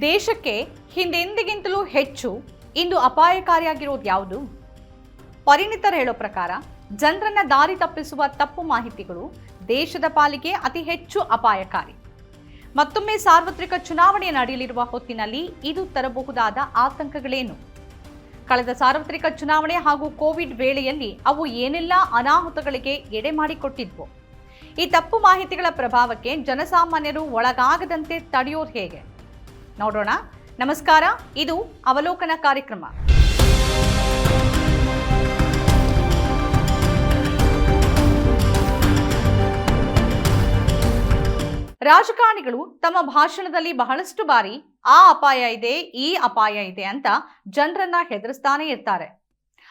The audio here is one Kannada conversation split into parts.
ದೇಶಕ್ಕೆ ಹಿಂದೆಂದಿಗಿಂತಲೂ ಹೆಚ್ಚು ಇಂದು ಅಪಾಯಕಾರಿಯಾಗಿರೋದು ಯಾವುದು? ಪರಿಣಿತರು ಹೇಳೋ ಪ್ರಕಾರ ಜನರನ್ನ ದಾರಿ ತಪ್ಪಿಸುವ ತಪ್ಪು ಮಾಹಿತಿಗಳು ದೇಶದ ಪಾಲಿಗೆ ಅತಿ ಹೆಚ್ಚು ಅಪಾಯಕಾರಿ. ಮತ್ತೊಮ್ಮೆ ಸಾರ್ವತ್ರಿಕ ಚುನಾವಣೆ ನಡೆಯಲಿರುವ ಹೊತ್ತಿನಲ್ಲಿ ಇದು ತರಬಹುದಾದ ಆತಂಕಗಳೇನು? ಕಳೆದ ಸಾರ್ವತ್ರಿಕ ಚುನಾವಣೆ ಹಾಗೂ ಕೋವಿಡ್ ವೇಳೆಯಲ್ಲಿ ಅವು ಏನೆಲ್ಲ ಅನಾಹುತಗಳಿಗೆ ಎಡೆ ಮಾಡಿಕೊಟ್ಟಿದ್ವು? ಈ ತಪ್ಪು ಮಾಹಿತಿಗಳ ಪ್ರಭಾವಕ್ಕೆ ಜನಸಾಮಾನ್ಯರು ಒಳಗಾಗದಂತೆ ತಡೆಯೋದು ಹೇಗೆ? ನೋಡೋಣ. ನಮಸ್ಕಾರ, ಇದು ಅವಲೋಕನ ಕಾರ್ಯಕ್ರಮ. ರಾಜಕಾರಣಿಗಳು ತಮ್ಮ ಭಾಷಣದಲ್ಲಿ ಬಹಳಷ್ಟು ಬಾರಿ, ಆ ಅಪಾಯ ಇದೆ, ಈ ಅಪಾಯ ಇದೆ ಅಂತ ಜನರನ್ನ ಹೆದರಿಸ್ತಾನೆ ಇರ್ತಾರೆ.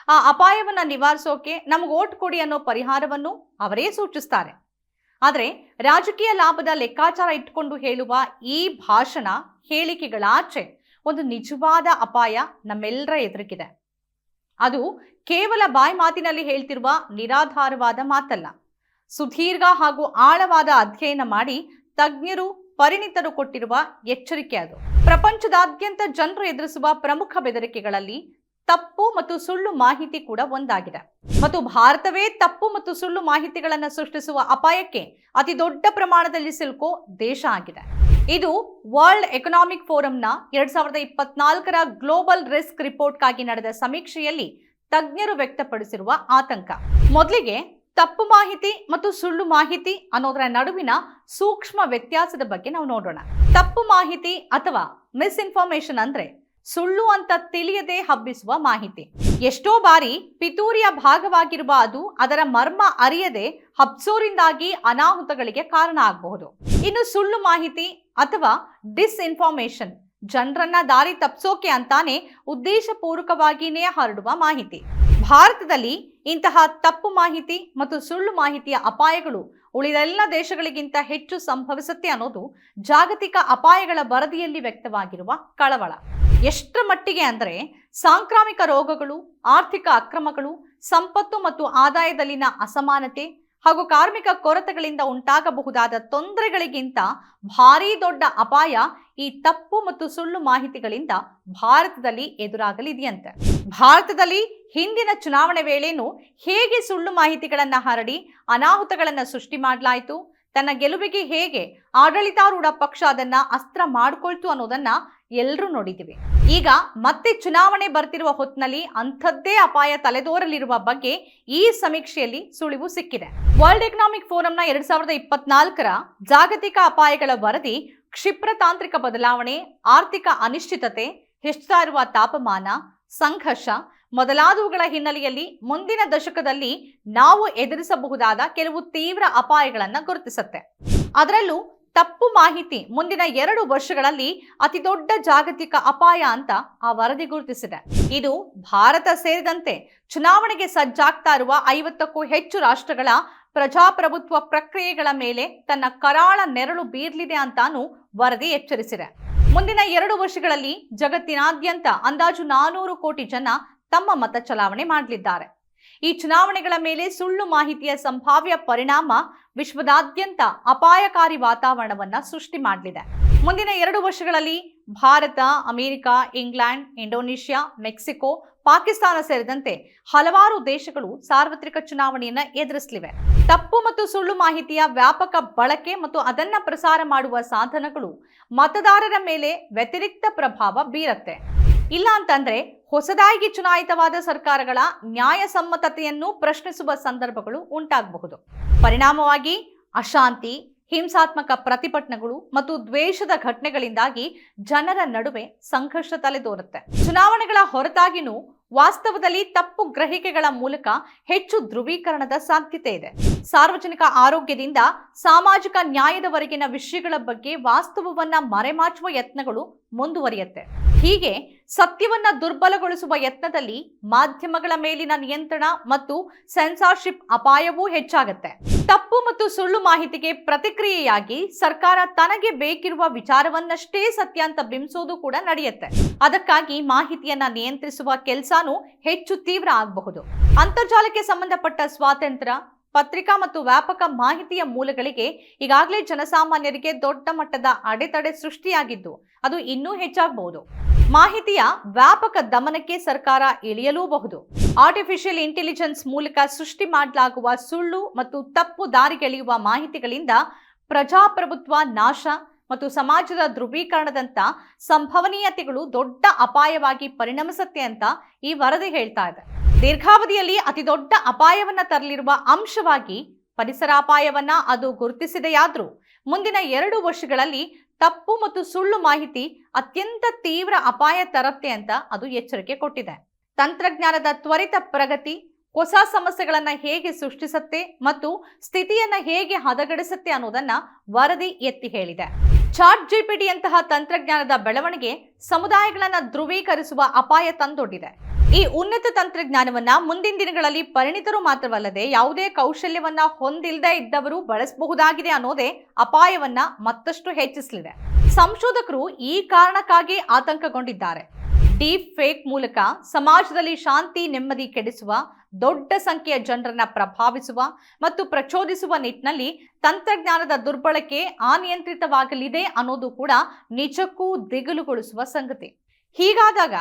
ಆ ಅಪಾಯವನ್ನ ನಿವಾರಿಸೋಕೆ ನಮ್ಗೆ ಓಟ್ ಕೊಡಿ ಅನ್ನೋ ಪರಿಹಾರವನ್ನು ಅವರೇ ಸೂಚಿಸ್ತಾರೆ. ಆದರೆ ರಾಜಕೀಯ ಲಾಭದ ಲೆಕ್ಕಾಚಾರ ಇಟ್ಕೊಂಡು ಹೇಳುವ ಈ ಭಾಷಣ ಹೇಳಿಕೆಗಳಾಚೆ ಒಂದು ನಿಜವಾದ ಅಪಾಯ ನಮ್ಮೆಲ್ಲರ ಎದುರಿಗಿದೆ. ಅದು ಕೇವಲ ಬಾಯಿ ಮಾತಿನಲ್ಲಿ ಹೇಳ್ತಿರುವ ನಿರಾಧಾರವಾದ ಮಾತಲ್ಲ. ಸುದೀರ್ಘ ಹಾಗೂ ಆಳವಾದ ಅಧ್ಯಯನ ಮಾಡಿ ತಜ್ಞರು, ಪರಿಣಿತರು ಕೊಟ್ಟಿರುವ ಎಚ್ಚರಿಕೆ ಅದು. ಪ್ರಪಂಚದಾದ್ಯಂತ ಜನರು ಎದುರಿಸುವ ಪ್ರಮುಖ ಬೆದರಿಕೆಗಳಲ್ಲಿ ತಪ್ಪು ಮತ್ತು ಸುಳ್ಳು ಮಾಹಿತಿ ಕೂಡ ಒಂದಾಗಿದೆ. ಮತ್ತು ಭಾರತವೇ ತಪ್ಪು ಮತ್ತು ಸುಳ್ಳು ಮಾಹಿತಿಗಳನ್ನು ಸೃಷ್ಟಿಸುವ ಅಪಾಯಕ್ಕೆ ಅತಿ ದೊಡ್ಡ ಪ್ರಮಾಣದಲ್ಲಿ ಸಿಲುಕೋ ದೇಶ ಆಗಿದೆ. ಇದು ವರ್ಲ್ಡ್ ಎಕನಾಮಿಕ್ ಫೋರಂನ ಎರಡ್ ಸಾವಿರದ ಇಪ್ಪತ್ನಾಲ್ಕರ ಗ್ಲೋಬಲ್ ರಿಸ್ಕ್ ರಿಪೋರ್ಟ್ಗಾಗಿ ನಡೆದ ಸಮೀಕ್ಷೆಯಲ್ಲಿ ತಜ್ಞರು ವ್ಯಕ್ತಪಡಿಸಿರುವ ಆತಂಕ. ಮೊದಲಿಗೆ ತಪ್ಪು ಮಾಹಿತಿ ಮತ್ತು ಸುಳ್ಳು ಮಾಹಿತಿ ಅನ್ನೋದರ ನಡುವಿನ ಸೂಕ್ಷ್ಮ ವ್ಯತ್ಯಾಸದ ಬಗ್ಗೆ ನಾವು ನೋಡೋಣ. ತಪ್ಪು ಮಾಹಿತಿ ಅಥವಾ ಮಿಸ್ಇನ್ಫಾರ್ಮೇಶನ್ ಅಂದ್ರೆ ಸುಳ್ಳು ಅಂತ ತಿಳಿಯದೆ ಹಬ್ಬಿಸುವ ಮಾಹಿತಿ. ಎಷ್ಟೋ ಬಾರಿ ಪಿತೂರಿಯ ಭಾಗವಾಗಿರುವ ಅದು ಅದರ ಮರ್ಮ ಅರಿಯದೆ ಹಬ್ಸೋರಿಂದಾಗಿ ಅನಾಹುತಗಳಿಗೆ ಕಾರಣ ಆಗಬಹುದು. ಇನ್ನು ಸುಳ್ಳು ಮಾಹಿತಿ ಅಥವಾ ಡಿಸ್ಇನ್ಫಾರ್ಮೇಶನ್ ಜನರನ್ನ ದಾರಿ ತಪ್ಪಿಸೋಕೆ ಅಂತಾನೆ ಉದ್ದೇಶಪೂರ್ವಕವಾಗಿನೇ ಹರಡುವ ಮಾಹಿತಿ. ಭಾರತದಲ್ಲಿ ಇಂತಹ ತಪ್ಪು ಮಾಹಿತಿ ಮತ್ತು ಸುಳ್ಳು ಮಾಹಿತಿಯ ಅಪಾಯಗಳು ಉಳಿದೆಲ್ಲ ದೇಶಗಳಿಗಿಂತ ಹೆಚ್ಚು ಸಂಭವಿಸುತ್ತೆ ಅನ್ನೋದು ಜಾಗತಿಕ ಅಪಾಯಗಳ ವರದಿಯಲ್ಲಿ ವ್ಯಕ್ತವಾಗಿರುವ ಕಳವಳ. ಎಷ್ಟರ ಮಟ್ಟಿಗೆ ಅಂದರೆ ಸಾಂಕ್ರಾಮಿಕ ರೋಗಗಳು, ಆರ್ಥಿಕ ಅಕ್ರಮಗಳು, ಸಂಪತ್ತು ಮತ್ತು ಆದಾಯದಲ್ಲಿನ ಅಸಮಾನತೆ ಹಾಗೂ ಕಾರ್ಮಿಕ ಕೊರತೆಗಳಿಂದ ಉಂಟಾಗಬಹುದಾದ ತೊಂದರೆಗಳಿಗಿಂತ ಭಾರೀ ದೊಡ್ಡ ಅಪಾಯ ಈ ತಪ್ಪು ಮತ್ತು ಸುಳ್ಳು ಮಾಹಿತಿಗಳಿಂದ ಭಾರತದಲ್ಲಿ ಎದುರಾಗಲಿದೆಯಂತೆ. ಭಾರತದಲ್ಲಿ ಹಿಂದಿನ ಚುನಾವಣೆ ವೇಳೆನೂ ಹೇಗೆ ಸುಳ್ಳು ಮಾಹಿತಿಗಳನ್ನ ಹರಡಿ ಅನಾಹುತಗಳನ್ನ ಸೃಷ್ಟಿ ಮಾಡಲಾಯಿತು ತನ್ನ ಗೆಲುವಿಗೆ ಹೇಗೆ ಆಡಳಿತಾರೂಢ ಪಕ್ಷ ಅದನ್ನ ಅಸ್ತ್ರ ಮಾಡ್ಕೊಳ್ತು ಅನ್ನೋದನ್ನ ಎಲ್ಲರೂ ನೋಡಿದ್ದೀವಿ ಈಗ ಮತ್ತೆ ಚುನಾವಣೆ ಬರ್ತಿರುವ ಹೊತ್ತಿನಲ್ಲಿ ಅಂಥದ್ದೇ ಅಪಾಯ ತಲೆದೋರಲಿರುವ ಬಗ್ಗೆ ಈ ಸಮೀಕ್ಷೆಯಲ್ಲಿ ಸುಳಿವು ಸಿಕ್ಕಿದೆ. ವರ್ಲ್ಡ್ ಎಕನಾಮಿಕ್ ಫೋರಂನ ಎರಡ್ ಸಾವಿರದ ಇಪ್ಪತ್ನಾಲ್ಕರ ಜಾಗತಿಕ ಅಪಾಯಗಳ ವರದಿ, ಕ್ಷಿಪ್ರ ತಾಂತ್ರಿಕ ಬದಲಾವಣೆ, ಆರ್ಥಿಕ ಅನಿಶ್ಚಿತತೆ ಹೆಚ್ಚುತ್ತಾ ಇರುವ ತಾಪಮಾನ, ಸಂಘರ್ಷ ಮೊದಲಾದವುಗಳ ಹಿನ್ನೆಲೆಯಲ್ಲಿ ಮುಂದಿನ ದಶಕದಲ್ಲಿ ನಾವು ಎದುರಿಸಬಹುದಾದ ಕೆಲವು ತೀವ್ರ ಅಪಾಯಗಳನ್ನು ಗುರುತಿಸುತ್ತೆ. ಅದರಲ್ಲೂ ತಪ್ಪು ಮಾಹಿತಿ ಮುಂದಿನ ಎರಡು ವರ್ಷಗಳಲ್ಲಿ ಅತಿದೊಡ್ಡ ಜಾಗತಿಕ ಅಪಾಯ ಅಂತ ಆ ವರದಿ ಗುರುತಿಸಿದೆ. ಇದು ಭಾರತ ಸೇರಿದಂತೆ ಚುನಾವಣೆಗೆ ಸಜ್ಜಾಗ್ತಾ ಇರುವ ಐವತ್ತಕ್ಕೂ ಹೆಚ್ಚು ರಾಷ್ಟ್ರಗಳ ಪ್ರಜಾಪ್ರಭುತ್ವ ಪ್ರಕ್ರಿಯೆಗಳ ಮೇಲೆ ತನ್ನ ಕರಾಳ ನೆರಳು ಬೀರ್ಲಿದೆ ಅಂತಾನು ವರದಿ ಎಚ್ಚರಿಸಿದೆ. ಮುಂದಿನ ಎರಡು ವರ್ಷಗಳಲ್ಲಿ ಜಗತ್ತಿನಾದ್ಯಂತ ಅಂದಾಜು ನಾನೂರು ಕೋಟಿ ಜನ ತಮ್ಮ ಮತ ಚಲಾವಣೆ ಮಾಡಲಿದ್ದಾರೆ. ಈ ಚುನಾವಣೆಗಳ ಮೇಲೆ ಸುಳ್ಳು ಮಾಹಿತಿಯ ಸಂಭಾವ್ಯ ಪರಿಣಾಮ ವಿಶ್ವದಾದ್ಯಂತ ಅಪಾಯಕಾರಿ ವಾತಾವರಣವನ್ನ ಸೃಷ್ಟಿ ಮಾಡಲಿದೆ. ಮುಂದಿನ ಎರಡು ವರ್ಷಗಳಲ್ಲಿ Bharat, America, England, Indonesia, Mexico, Pakistan ಸೇರಿದಂತೆ ಹಲವಾರು ದೇಶಗಳು ಸಾರ್ವತ್ರಿಕ ಚುನಾವಣೆಯನ್ನ ಎದುರಿಸಲಿವೆ. ತಪ್ಪು ಮತ್ತು ಸುಳ್ಳು ಮಾಹಿತಿಯ ವ್ಯಾಪಕ ಬಳಕೆ ಮತ್ತು ಅದನ್ನ ಪ್ರಸಾರ ಮಾಡುವ ಸಾಧನಗಳು ಮತದಾರರ ಮೇಲೆ ವ್ಯತಿರಿಕ್ತ ಪ್ರಭಾವ ಬೀರತ್ತೆ. ಇಲ್ಲ ಅಂತಂದ್ರೆ ಹೊಸದಾಗಿ ಚುನಾಯಿತವಾದ ಸರ್ಕಾರಗಳ ನ್ಯಾಯಸಮ್ಮತತೆಯನ್ನು ಪ್ರಶ್ನಿಸುವ ಸಂದರ್ಭಗಳು ಉಂಟಾಗಬಹುದು. ಪರಿಣಾಮವಾಗಿ ಅಶಾಂತಿ, ಹಿಂಸಾತ್ಮಕ ಪ್ರತಿಭಟನೆಗಳು ಮತ್ತು ದ್ವೇಷದ ಘಟನೆಗಳಿಂದಾಗಿ ಜನರ ನಡುವೆ ಸಂಘರ್ಷ ತಲೆದೋರುತ್ತೆ. ಚುನಾವಣೆಗಳ ಹೊರತಾಗಿನೂ ವಾಸ್ತವದಲ್ಲಿ ತಪ್ಪು ಗ್ರಹಿಕೆಗಳ ಮೂಲಕ ಹೆಚ್ಚು ಧ್ರುವೀಕರಣದ ಸಾಧ್ಯತೆ ಇದೆ. ಸಾರ್ವಜನಿಕ ಆರೋಗ್ಯದಿಂದ ಸಾಮಾಜಿಕ ನ್ಯಾಯದವರೆಗಿನ ವಿಷಯಗಳ ಬಗ್ಗೆ ವಾಸ್ತವವನ್ನ ಮರೆಮಾಚುವ ಯತ್ನಗಳು ಮುಂದುವರಿಯುತ್ತೆ. ಹೀಗೆ ಸತ್ಯವನ್ನ ದುರ್ಬಲಗೊಳಿಸುವ ಯತ್ನದಲ್ಲಿ ಮಾಧ್ಯಮಗಳ ಮೇಲಿನ ನಿಯಂತ್ರಣ ಮತ್ತು ಸೆನ್ಸಾರ್ಶಿಪ್ ಅಪಾಯವೂ ಹೆಚ್ಚಾಗುತ್ತೆ. ತಪ್ಪು ಮತ್ತು ಸುಳ್ಳು ಮಾಹಿತಿಗೆ ಪ್ರತಿಕ್ರಿಯೆಯಾಗಿ ಸರ್ಕಾರ ತನಗೆ ಬೇಕಿರುವ ವಿಚಾರವನ್ನಷ್ಟೇ ಸತ್ಯ ಅಂತ ಬಿಂಬಿಸೋದು ಕೂಡ ನಡೆಯುತ್ತೆ. ಅದಕ್ಕಾಗಿ ಮಾಹಿತಿಯನ್ನ ನಿಯಂತ್ರಿಸುವ ಹೆಚ್ಚು ತೀವ್ರ ಆಗಬಹುದು. ಅಂತರ್ಜಾಲಕ್ಕೆ ಸಂಬಂಧಪಟ್ಟ ಸ್ವಾತಂತ್ರ್ಯ, ಪತ್ರಿಕಾ ಮತ್ತು ವ್ಯಾಪಕ ಮಾಹಿತಿಯ ಮೂಲಗಳಿಗೆ ಈಗಾಗಲೇ ಜನಸಾಮಾನ್ಯರಿಗೆ ದೊಡ್ಡ ಮಟ್ಟದ ಅಡೆತಡೆ ಸೃಷ್ಟಿಯಾಗಿದ್ದು, ಅದು ಇನ್ನೂ ಹೆಚ್ಚಾಗಬಹುದು. ಮಾಹಿತಿಯ ವ್ಯಾಪಕ ದಮನಕ್ಕೆ ಸರ್ಕಾರ ಇಳಿಯಲೂಬಹುದು. ಆರ್ಟಿಫಿಷಿಯಲ್ ಇಂಟೆಲಿಜೆನ್ಸ್ ಮೂಲಕ ಸೃಷ್ಟಿ ಮಾಡಲಾಗುವ ಸುಳ್ಳು ಮತ್ತು ತಪ್ಪು ದಾರಿಗೆಳೆಯುವ ಮಾಹಿತಿಗಳಿಂದ ಪ್ರಜಾಪ್ರಭುತ್ವ ನಾಶ ಮತ್ತು ಸಮಾಜದ ಧ್ರುವೀಕರಣದಂತ ಸಂಭವನೀಯತೆಗಳು ದೊಡ್ಡ ಅಪಾಯವಾಗಿ ಪರಿಣಮಿಸುತ್ತೆ ಅಂತ ಈ ವರದಿ ಹೇಳ್ತಾ ಇದೆ. ದೀರ್ಘಾವಧಿಯಲ್ಲಿ ಅತಿ ದೊಡ್ಡ ಅಪಾಯವನ್ನ ತರಲಿರುವ ಅಂಶವಾಗಿ ಪರಿಸರ ಅಪಾಯವನ್ನ ಅದು ಗುರುತಿಸಿದೆಯಾದ್ರೂ ಮುಂದಿನ ಎರಡು ವರ್ಷಗಳಲ್ಲಿ ತಪ್ಪು ಮತ್ತು ಸುಳ್ಳು ಮಾಹಿತಿ ಅತ್ಯಂತ ತೀವ್ರ ಅಪಾಯ ತರತ್ತೆ ಅಂತ ಅದು ಎಚ್ಚರಿಕೆ ಕೊಟ್ಟಿದೆ. ತಂತ್ರಜ್ಞಾನದ ತ್ವರಿತ ಪ್ರಗತಿ ಹೊಸ ಸಮಸ್ಯೆಗಳನ್ನ ಹೇಗೆ ಸೃಷ್ಟಿಸುತ್ತೆ ಮತ್ತು ಸ್ಥಿತಿಯನ್ನ ಹೇಗೆ ಹದಗಡಿಸುತ್ತೆ ಅನ್ನೋದನ್ನ ವರದಿ ಎತ್ತಿ ಹೇಳಿದೆ. ಚಾಟ್ ಜಿಪಿಟಿಯಂತಹ ತಂತ್ರಜ್ಞಾನದ ಬೆಳವಣಿಗೆ ಸಮುದಾಯಗಳನ್ನು ಧ್ರುವೀಕರಿಸುವ ಅಪಾಯ ತಂದೊಡ್ಡಿದೆ. ಈ ಉನ್ನತ ತಂತ್ರಜ್ಞಾನವನ್ನ ಮುಂದಿನ ದಿನಗಳಲ್ಲಿ ಪರಿಣಿತರು ಮಾತ್ರವಲ್ಲದೆ ಯಾವುದೇ ಕೌಶಲ್ಯವನ್ನ ಹೊಂದಿಲ್ಲದೆ ಇದ್ದವರು ಬಳಸಬಹುದಾಗಿದೆ ಅನ್ನೋದೇ ಅಪಾಯವನ್ನ ಮತ್ತಷ್ಟು ಹೆಚ್ಚಿಸಲಿದೆ. ಸಂಶೋಧಕರು ಈ ಕಾರಣಕ್ಕಾಗಿ ಆತಂಕಗೊಂಡಿದ್ದಾರೆ. ಡೀಪ್ ಫೇಕ್ ಮೂಲಕ ಸಮಾಜದಲ್ಲಿ ಶಾಂತಿ, ನೆಮ್ಮದಿ ಕೆಡಿಸುವ, ದೊಡ್ಡ ಸಂಖ್ಯೆಯ ಜನರನ್ನ ಪ್ರಭಾವಿಸುವ ಮತ್ತು ಪ್ರಚೋದಿಸುವ ನಿಟ್ಟಿನಲ್ಲಿ ತಂತ್ರಜ್ಞಾನದ ದುರ್ಬಳಕೆ ಅನಿಯಂತ್ರಿತವಾಗಲಿದೆ ಅನ್ನೋದು ಕೂಡ ನಿಜಕ್ಕೂ ದಿಗಿಲುಗೊಳಿಸುವ ಸಂಗತಿ. ಹೀಗಾದಾಗ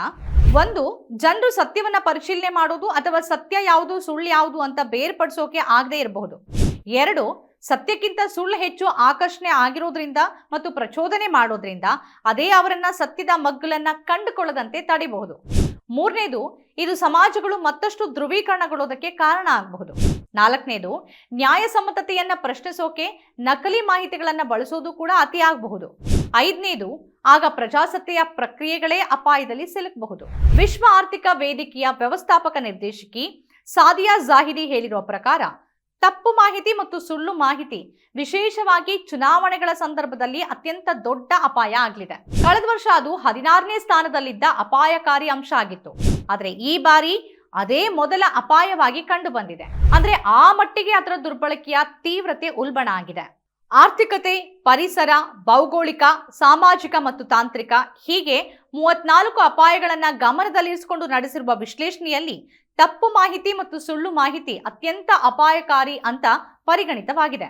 ಒಂದು, ಜನರು ಸತ್ಯವನ್ನ ಪರಿಶೀಲನೆ ಮಾಡೋದು ಅಥವಾ ಸತ್ಯ ಯಾವುದು, ಸುಳ್ಳು ಯಾವುದು ಅಂತ ಬೇರ್ಪಡಿಸೋಕೆ ಆಗದೆ ಇರಬಹುದು. ಎರಡು, ಸತ್ಯಕ್ಕಿಂತ ಸುಳ್ಳು ಹೆಚ್ಚು ಆಕರ್ಷಣೆ ಆಗಿರೋದ್ರಿಂದ ಮತ್ತು ಪ್ರಚೋದನೆ ಮಾಡೋದ್ರಿಂದ ಅದೇ ಅವರನ್ನ ಸತ್ಯದ ಮಗ್ಗುಲನ್ನ ಕಂಡುಕೊಳ್ಳದಂತೆ ತಡಿಬಹುದು. ಮೂರನೇದು, ಇದು ಸಮಾಜಗಳು ಮತ್ತಷ್ಟು ಧ್ರುವೀಕರಣಗೊಳ್ಳೋದಕ್ಕೆ ಕಾರಣ ಆಗಬಹುದು. ನಾಲ್ಕನೇದು, ನ್ಯಾಯಸಮ್ಮತತೆಯನ್ನ ಪ್ರಶ್ನಿಸೋಕೆ ನಕಲಿ ಮಾಹಿತಿಗಳನ್ನ ಬಳಸೋದು ಕೂಡ ಅತಿ ಆಗಬಹುದು. ಐದನೇದು, ಆಗ ಪ್ರಜಾಸತ್ತೆಯ ಪ್ರಕ್ರಿಯೆಗಳೇ ಅಪಾಯದಲ್ಲಿ ಸಿಲುಕಬಹುದು. ವಿಶ್ವ ಆರ್ಥಿಕ ವೇದಿಕೆಯ ವ್ಯವಸ್ಥಾಪಕ ನಿರ್ದೇಶಕಿ ಸಾದಿಯಾ ಜಾಹಿದಿ ಹೇಳಿರುವ ಪ್ರಕಾರ ತಪ್ಪು ಮಾಹಿತಿ ಮತ್ತು ಸುಳ್ಳು ಮಾಹಿತಿ ವಿಶೇಷವಾಗಿ ಚುನಾವಣೆಗಳ ಸಂದರ್ಭದಲ್ಲಿ ಅತ್ಯಂತ ದೊಡ್ಡ ಅಪಾಯ ಆಗಲಿದೆ. ಕಳೆದ ವರ್ಷ ಅದು ಹದಿನಾರನೇ ಸ್ಥಾನದಲ್ಲಿದ್ದ ಅಪಾಯಕಾರಿ ಅಂಶ ಆಗಿತ್ತು. ಆದರೆ ಈ ಬಾರಿ ಅದೇ ಮೊದಲ ಅಪಾಯವಾಗಿ ಕಂಡು ಬಂದಿದೆ ಅಂದ್ರೆ ಆ ಮಟ್ಟಿಗೆ ಅದರ ದುರ್ಬಳಕೆಯ ತೀವ್ರತೆ ಉಲ್ಬಣ ಆಗಿದೆ. ಆರ್ಥಿಕತೆ, ಪರಿಸರ, ಭೌಗೋಳಿಕ, ಸಾಮಾಜಿಕ ಮತ್ತು ತಾಂತ್ರಿಕ ಹೀಗೆ ಮೂವತ್ನಾಲ್ಕು ಅಪಾಯಗಳನ್ನ ಗಮನದಲ್ಲಿರಿಸಿಕೊಂಡು ನಡೆಸಿರುವ ವಿಶ್ಲೇಷಣೆಯಲ್ಲಿ ತಪ್ಪು ಮಾಹಿತಿ ಮತ್ತು ಸುಳ್ಳು ಮಾಹಿತಿ ಅತ್ಯಂತ ಅಪಾಯಕಾರಿ ಅಂತ ಪರಿಗಣಿತವಾಗಿದೆ.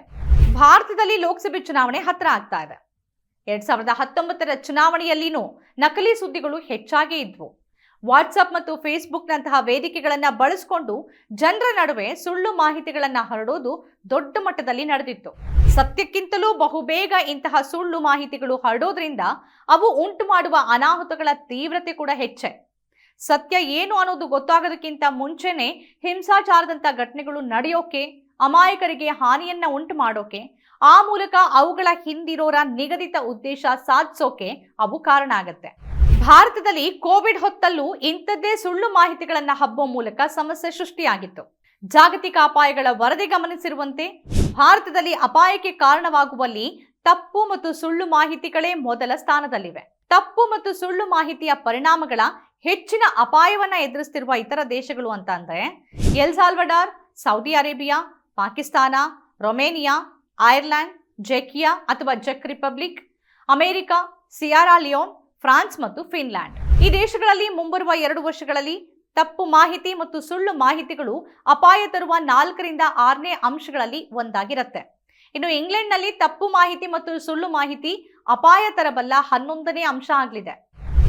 ಭಾರತದಲ್ಲಿ ಲೋಕಸಭೆ ಚುನಾವಣೆ ಹತ್ರ ಆಗ್ತಾ ಇದೆ. ಎರಡ್ ಸಾವಿರದ ಹತ್ತೊಂಬತ್ತರ ಚುನಾವಣೆಯಲ್ಲಿನೂ ನಕಲಿ ಸುದ್ದಿಗಳು ಹೆಚ್ಚಾಗೇ ಇದ್ವು. ವಾಟ್ಸಪ್ ಮತ್ತು ಫೇಸ್ಬುಕ್ನಂತಹ ವೇದಿಕೆಗಳನ್ನ ಬಳಸಿಕೊಂಡು ಜನರ ನಡುವೆ ಸುಳ್ಳು ಮಾಹಿತಿಗಳನ್ನ ಹರಡೋದು ದೊಡ್ಡ ಮಟ್ಟದಲ್ಲಿ ನಡೆದಿತ್ತು. ಸತ್ಯಕ್ಕಿಂತಲೂ ಬಹುಬೇಗ ಇಂತಹ ಸುಳ್ಳು ಮಾಹಿತಿಗಳು ಹರಡೋದ್ರಿಂದ ಅವು ಉಂಟು ಮಾಡುವ ಅನಾಹುತಗಳ ತೀವ್ರತೆ ಕೂಡ ಹೆಚ್ಚೆ. ಸತ್ಯ ಏನು ಅನ್ನೋದು ಗೊತ್ತಾಗೋದಕ್ಕಿಂತ ಮುಂಚೆನೆ ಹಿಂಸಾಚಾರದಂಥ ಘಟನೆಗಳು ನಡೆಯೋಕೆ, ಅಮಾಯಕರಿಗೆ ಹಾನಿಯನ್ನ ಉಂಟು ಮಾಡೋಕೆ, ಆ ಮೂಲಕ ಅವುಗಳ ಹಿಂದಿರೋರ ನಿಗದಿತ ಉದ್ದೇಶ ಸಾಧಿಸೋಕೆ ಅವು ಕಾರಣ ಆಗತ್ತೆ. ಭಾರತದಲ್ಲಿ ಕೋವಿಡ್ ಹೊತ್ತಲ್ಲೂ ಇಂಥದ್ದೇ ಸುಳ್ಳು ಮಾಹಿತಿಗಳನ್ನ ಹಬ್ಬೋ ಮೂಲಕ ಸಮಸ್ಯೆ ಸೃಷ್ಟಿಯಾಗಿತ್ತು. ಜಾಗತಿಕ ಅಪಾಯಗಳ ವರದಿ ಗಮನಿಸಿರುವಂತೆ, ಭಾರತದಲ್ಲಿ ಅಪಾಯಕ್ಕೆ ಕಾರಣವಾಗುವಲ್ಲಿ ತಪ್ಪು ಮತ್ತು ಸುಳ್ಳು ಮಾಹಿತಿಗಳೇ ಮೊದಲ ಸ್ಥಾನದಲ್ಲಿವೆ. ತಪ್ಪು ಮತ್ತು ಸುಳ್ಳು ಮಾಹಿತಿಯ ಪರಿಣಾಮಗಳ ಹೆಚ್ಚಿನ ಅಪಾಯವನ್ನ ಎದುರಿಸ್ತಿರುವ ಇತರ ದೇಶಗಳು ಅಂತ ಅಂದರೆ El Salvador, Saudi Arabia, Pakistan, Romania Ireland ಜೆಕಿಯಾ ಅಥವಾ ಜೆಕ್ Republic, America, Sierra Leone, France ಮತ್ತು ಫಿನ್ಲ್ಯಾಂಡ್. ಈ ದೇಶಗಳಲ್ಲಿ ಮುಂಬರುವ ಎರಡು ವರ್ಷಗಳಲ್ಲಿ ತಪ್ಪು ಮಾಹಿತಿ ಮತ್ತು ಸುಳ್ಳು ಮಾಹಿತಿಗಳು ಅಪಾಯ ತರುವ ನಾಲ್ಕರಿಂದ ಆರನೇ ಅಂಶಗಳಲ್ಲಿ ಒಂದಾಗಿರುತ್ತೆ. ಇನ್ನು ಇಂಗ್ಲೆಂಡ್ನಲ್ಲಿ ತಪ್ಪು ಮಾಹಿತಿ ಮತ್ತು ಸುಳ್ಳು ಮಾಹಿತಿ ಅಪಾಯ ತರಬಲ್ಲ ಹನ್ನೊಂದನೇ ಅಂಶ ಆಗಲಿದೆ.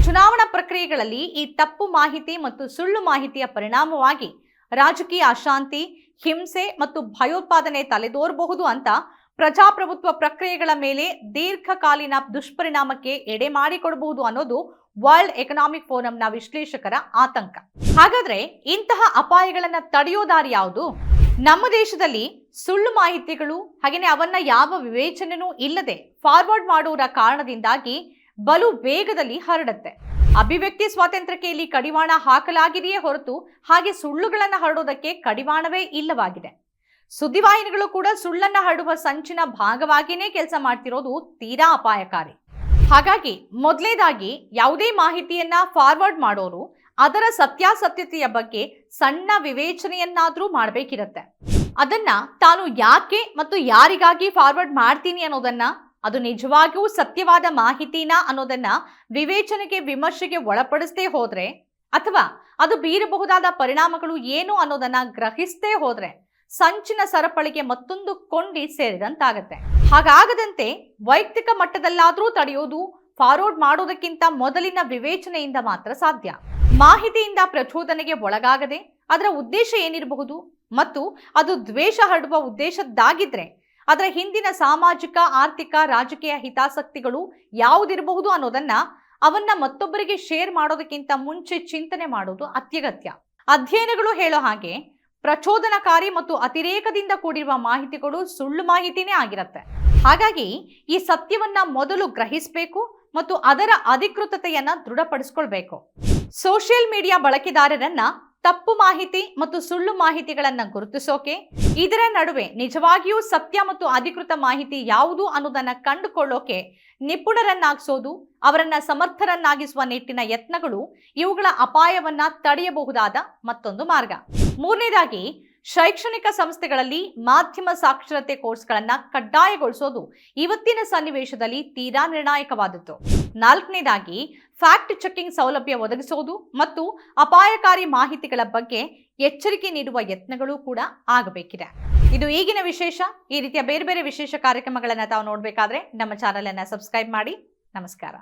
ಚುನಾವಣಾ ಪ್ರಕ್ರಿಯೆಗಳಲ್ಲಿ ಈ ತಪ್ಪು ಮಾಹಿತಿ ಮತ್ತು ಸುಳ್ಳು ಮಾಹಿತಿಯ ಪರಿಣಾಮವಾಗಿ ರಾಜಕೀಯ ಅಶಾಂತಿ, ಹಿಂಸೆ ಮತ್ತು ಭಯೋತ್ಪಾದನೆ ತಲೆದೋರಬಹುದು ಅಂತ ಪ್ರಜಾಪ್ರಭುತ್ವ ಪ್ರಕ್ರಿಯೆಗಳ ಮೇಲೆ ದೀರ್ಘಕಾಲೀನ ದುಷ್ಪರಿಣಾಮಕ್ಕೆ ಎಡೆ ಮಾಡಿಕೊಡಬಹುದು ಅನ್ನೋದು ವರ್ಲ್ಡ್ ಎಕನಾಮಿಕ್ ಫೋರಂನ ವಿಶ್ಲೇಷಕರ ಆತಂಕ. ಹಾಗಾದ್ರೆ ಇಂತಹ ಅಪಾಯಗಳನ್ನ ತಡೆಯೋ ದಾರಿ ಯಾವುದು? ನಮ್ಮ ದೇಶದಲ್ಲಿ ಸುಳ್ಳು ಮಾಹಿತಿಗಳು ಹಾಗೆಯೇ ಅವನ್ನ ಯಾವ ವಿವೇಚನೆನೂ ಇಲ್ಲದೆ ಫಾರ್ವರ್ಡ್ ಮಾಡುವ ಕಾರಣದಿಂದಾಗಿ ಬಲು ವೇಗದಲ್ಲಿ ಹರಡುತ್ತೆ. ಅಭಿವ್ಯಕ್ತಿ ಸ್ವಾತಂತ್ರ್ಯಕ್ಕೆ ಇಲ್ಲಿ ಕಡಿವಾಣ ಹಾಕಲಾಗಿದೆಯೇ ಹೊರತು ಹಾಗೆ ಸುಳ್ಳುಗಳನ್ನು ಹರಡೋದಕ್ಕೆ ಕಡಿವಾಣವೇ ಇಲ್ಲವಾಗಿದೆ. ಸುದ್ದಿವಾಹಿನಿಗಳು ಕೂಡ ಸುಳ್ಳನ್ನು ಹರಡುವ ಸಂಚಿನ ಭಾಗವಾಗಿಯೇ ಕೆಲಸ ಮಾಡ್ತಿರೋದು ತೀರಾ ಅಪಾಯಕಾರಿ. ಹಾಗಾಗಿ ಮೊದಲೇದಾಗಿ ಯಾವುದೇ ಮಾಹಿತಿಯನ್ನ ಫಾರ್ವರ್ಡ್ ಮಾಡೋರು ಅದರ ಸತ್ಯಾಸತ್ಯತೆಯ ಬಗ್ಗೆ ಸಣ್ಣ ವಿವೇಚನೆಯನ್ನಾದ್ರೂ ಮಾಡಬೇಕಿರತ್ತೆ. ಅದನ್ನ ತಾನು ಯಾಕೆ ಮತ್ತು ಯಾರಿಗಾಗಿ ಫಾರ್ವರ್ಡ್ ಮಾಡ್ತೀನಿ ಅನ್ನೋದನ್ನ ಅದು ನಿಜವಾಗಿಯೂ ಸತ್ಯವಾದ ಮಾಹಿತಿನ ಅನ್ನೋದನ್ನ ವಿವೇಚನೆಗೆ, ವಿಮರ್ಶೆಗೆ ಒಳಪಡಿಸದೇ ಹೋದ್ರೆ ಅಥವಾ ಅದು ಬೀರಬಹುದಾದ ಪರಿಣಾಮಗಳು ಏನು ಅನ್ನೋದನ್ನ ಗ್ರಹಿಸದೇ ಹೋದ್ರೆ ಸಂಚಿನ ಸರಪಳಿಗೆ ಮತ್ತೊಂದು ಕೊಂಡಿ ಸೇರಿದಂತಾಗತ್ತೆ. ಹಾಗಾಗದಂತೆ ವೈಯಕ್ತಿಕ ಮಟ್ಟದಲ್ಲಾದರೂ ತಡೆಯೋದು, ಫಾರ್ವರ್ಡ್ ಮಾಡೋದಕ್ಕಿಂತ ಮೊದಲಿನ ವಿವೇಚನೆಯಿಂದ ಮಾತ್ರ ಸಾಧ್ಯ. ಮಾಹಿತಿಯಿಂದ ಪ್ರಚೋದನೆಗೆ ಒಳಗಾಗದೆ ಅದರ ಉದ್ದೇಶ ಏನಿರಬಹುದು ಮತ್ತು ಅದು ದ್ವೇಷ ಹರಡುವ ಉದ್ದೇಶದ್ದಾಗಿದ್ರೆ ಅದರ ಹಿಂದಿನ ಸಾಮಾಜಿಕ, ಆರ್ಥಿಕ, ರಾಜಕೀಯ ಹಿತಾಸಕ್ತಿಗಳು ಯಾವುದಿರಬಹುದು ಅನ್ನೋದನ್ನ ಅವನ್ನ ಮತ್ತೊಬ್ಬರಿಗೆ ಶೇರ್ ಮಾಡೋದಕ್ಕಿಂತ ಮುಂಚೆ ಚಿಂತನೆ ಮಾಡೋದು ಅತ್ಯಗತ್ಯ. ಅಧ್ಯಯನಗಳು ಹೇಳೋ ಹಾಗೆ ಪ್ರಚೋದನಕಾರಿ ಮತ್ತು ಅತಿರೇಕದಿಂದ ಕೂಡಿರುವ ಮಾಹಿತಿಗಳು ಸುಳ್ಳು ಮಾಹಿತಿನೇ ಆಗಿರುತ್ತೆ. ಹಾಗಾಗಿ ಈ ಸತ್ಯವನ್ನ ಮೊದಲು ಗ್ರಹಿಸಬೇಕು ಮತ್ತು ಅದರ ಅಧಿಕೃತತೆಯನ್ನ ದೃಢಪಡಿಸ್ಕೊಳ್ಬೇಕು. ಸೋಷಿಯಲ್ ಮೀಡಿಯಾ ಬಳಕೆದಾರರನ್ನ ತಪ್ಪು ಮಾಹಿತಿ ಮತ್ತು ಸುಳ್ಳು ಮಾಹಿತಿಗಳನ್ನ ಗುರುತಿಸೋಕೆ ಇದರ ನಡುವೆ ನಿಜವಾಗಿಯೂ ಸತ್ಯ ಮತ್ತು ಅಧಿಕೃತ ಮಾಹಿತಿ ಯಾವುದು ಅನ್ನೋದನ್ನ ಕಂಡುಕೊಳ್ಳೋಕೆ ನಿಪುಣರನ್ನಾಗಿಸೋದು, ಅವರನ್ನ ಸಮರ್ಥರನ್ನಾಗಿಸುವ ನಿಟ್ಟಿನ ಯತ್ನಗಳು ಇವುಗಳ ಅಪಾಯವನ್ನ ತಡೆಯಬಹುದಾದ ಮತ್ತೊಂದು ಮಾರ್ಗ. ಮೂರನೇದಾಗಿ, ಶೈಕ್ಷಣಿಕ ಸಂಸ್ಥೆಗಳಲ್ಲಿ ಮಾಧ್ಯಮ ಸಾಕ್ಷರತೆ ಕೋರ್ಸ್ಗಳನ್ನ ಕಡ್ಡಾಯಗೊಳಿಸೋದು ಇವತ್ತಿನ ಸನ್ನಿವೇಶದಲ್ಲಿ ತೀರಾ ನಿರ್ಣಾಯಕವಾದದ್ದು. ನಾಲ್ಕನೇದಾಗಿ ಫ್ಯಾಕ್ಟ್ ಚೆಕಿಂಗ್ ಸೌಲಭ್ಯ ಒದಗಿಸೋದು ಮತ್ತು ಅಪಾಯಕಾರಿ ಮಾಹಿತಿಗಳ ಬಗ್ಗೆ ಎಚ್ಚರಿಕೆ ನೀಡುವ ಯತ್ನಗಳು ಕೂಡ ಆಗಬೇಕಿದೆ. ಇದು ಈಗಿನ ವಿಶೇಷ. ಈ ರೀತಿಯ ಬೇರೆ ಬೇರೆ ವಿಶೇಷ ಕಾರ್ಯಕ್ರಮಗಳನ್ನು ತಾವು ನೋಡಬೇಕಾದ್ರೆ ನಮ್ಮ ಚಾನಲನ್ನು ಸಬ್ಸ್ಕ್ರೈಬ್ ಮಾಡಿ. ನಮಸ್ಕಾರ.